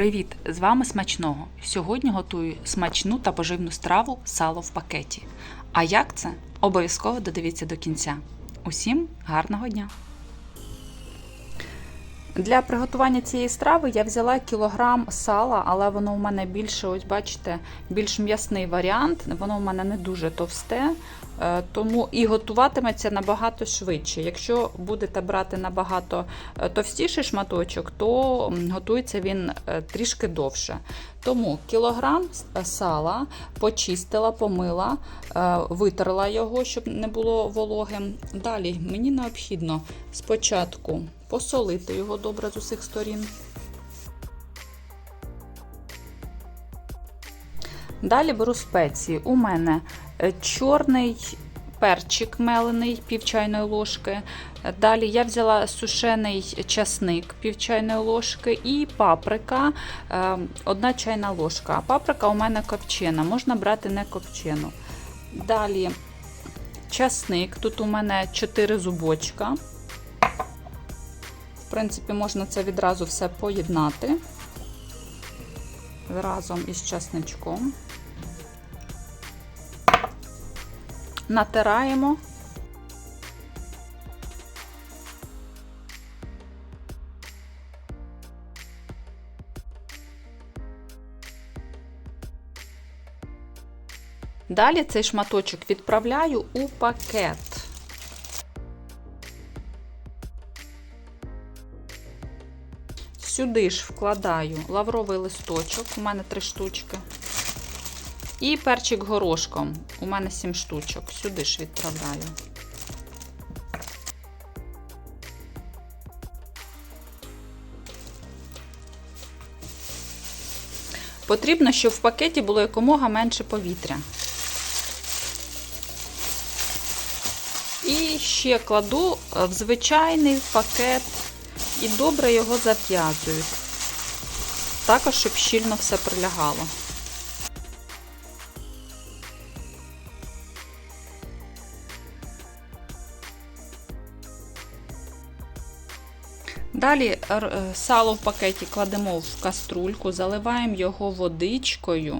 Привіт! З вами смачного. Сьогодні готую смачну та поживну страву сало в пакеті. А як це? Обов'язково додивіться до кінця. Усім гарного дня! Для приготування цієї страви я взяла кілограм сала, але воно у мене більше, ось бачите, більш м'ясний варіант. Воно у мене не дуже товсте, е, тому і готуватиметься набагато швидше. Якщо будете брати набагато е, товстіший шматочок, то готується він е, трішки довше. Тому кілограм сала почистила, помила, е, витерла його, щоб не було вологим. Далі мені необхідно спочатку посолити його добре з усіх сторін. Далі беру спеції. У мене е, чорний перчик мелений, пів чайної ложки. Далі я взяла сушений часник, пів чайної ложки, і паприка, е, одна чайна ложка. Паприка у мене копчена, можна брати не копчену. Далі часник, тут у мене 4 зубочка. В принципі, можна це відразу все поєднати разом із часничком. Натираємо. Далі цей шматочок відправляю у пакет. Сюди ж вкладаю лавровий листочок, у мене три штучки. І перчик горошком, у мене сім штучок. Сюди ж відправляю. Потрібно, щоб в пакеті було якомога менше повітря. І ще кладу в звичайний пакет і добре його зав'язують. Також, щоб щільно все прилягало. Далі е, сало в пакеті кладемо в каструльку, заливаємо його водичкою.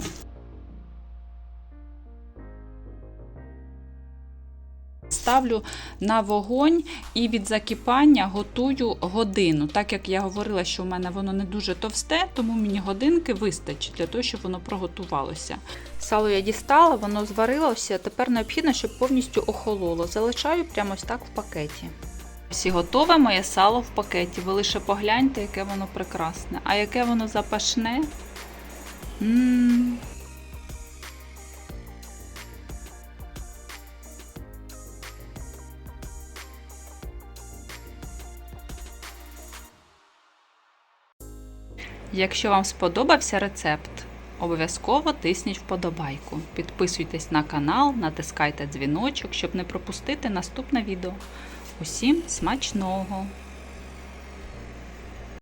Ставлю на вогонь і від закипання готую годину. Так як я говорила, що в мене воно не дуже товсте, тому мені годинки вистачить для того, щоб воно приготувалося. Сало я дістала, воно зварилося. Тепер необхідно, щоб повністю охололо. Залишаю прямо ось так в пакеті. Ось і готове моє сало в пакеті. Ви лише погляньте, яке воно прекрасне. А яке воно запашне. М. Якщо вам сподобався рецепт, обов'язково тисніть вподобайку. Підписуйтесь на канал, натискайте дзвіночок, щоб не пропустити наступне відео. Усім смачного!